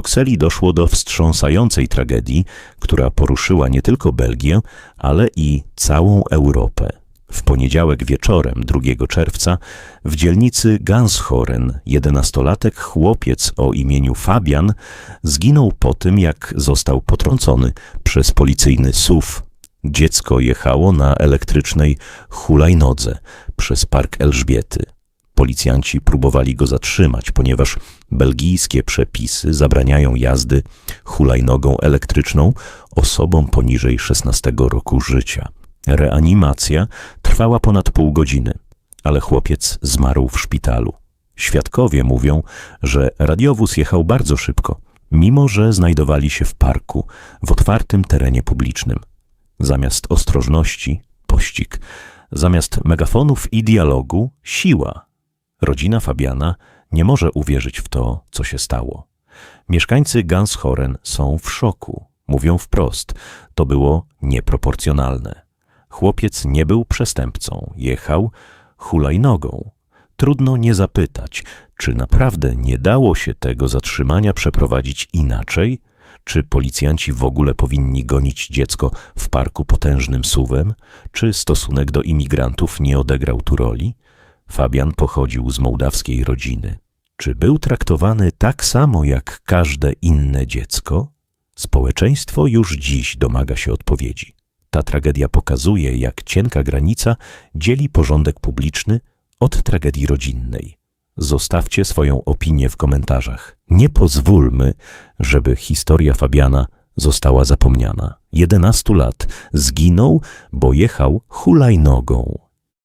Brukseli doszło do wstrząsającej tragedii, która poruszyła nie tylko Belgię, ale i całą Europę. W poniedziałek wieczorem 2 czerwca w dzielnicy Ganshoren 11-latek chłopiec o imieniu Fabian zginął po tym, jak został potrącony przez policyjny SUV. Dziecko jechało na elektrycznej hulajnodze przez Park Elżbiety. Policjanci próbowali go zatrzymać, ponieważ belgijskie przepisy zabraniają jazdy hulajnogą elektryczną osobom poniżej 16 roku życia. Reanimacja trwała ponad pół godziny, ale chłopiec zmarł w szpitalu. Świadkowie mówią, że radiowóz jechał bardzo szybko, mimo że znajdowali się w parku, w otwartym terenie publicznym. Zamiast ostrożności pościg, zamiast megafonów i dialogu siła. Rodzina Fabiana nie może uwierzyć w to, co się stało. Mieszkańcy Ganshoren są w szoku. Mówią wprost, to było nieproporcjonalne. Chłopiec nie był przestępcą, jechał hulajnogą. Trudno nie zapytać, czy naprawdę nie dało się tego zatrzymania przeprowadzić inaczej? Czy policjanci w ogóle powinni gonić dziecko w parku potężnym suwem? Czy stosunek do imigrantów nie odegrał tu roli? Fabian pochodził z mołdawskiej rodziny. Czy był traktowany tak samo jak każde inne dziecko? Społeczeństwo już dziś domaga się odpowiedzi. Ta tragedia pokazuje, jak cienka granica dzieli porządek publiczny od tragedii rodzinnej. Zostawcie swoją opinię w komentarzach. Nie pozwólmy, żeby historia Fabiana została zapomniana. 11 lat zginął, bo jechał hulajnogą.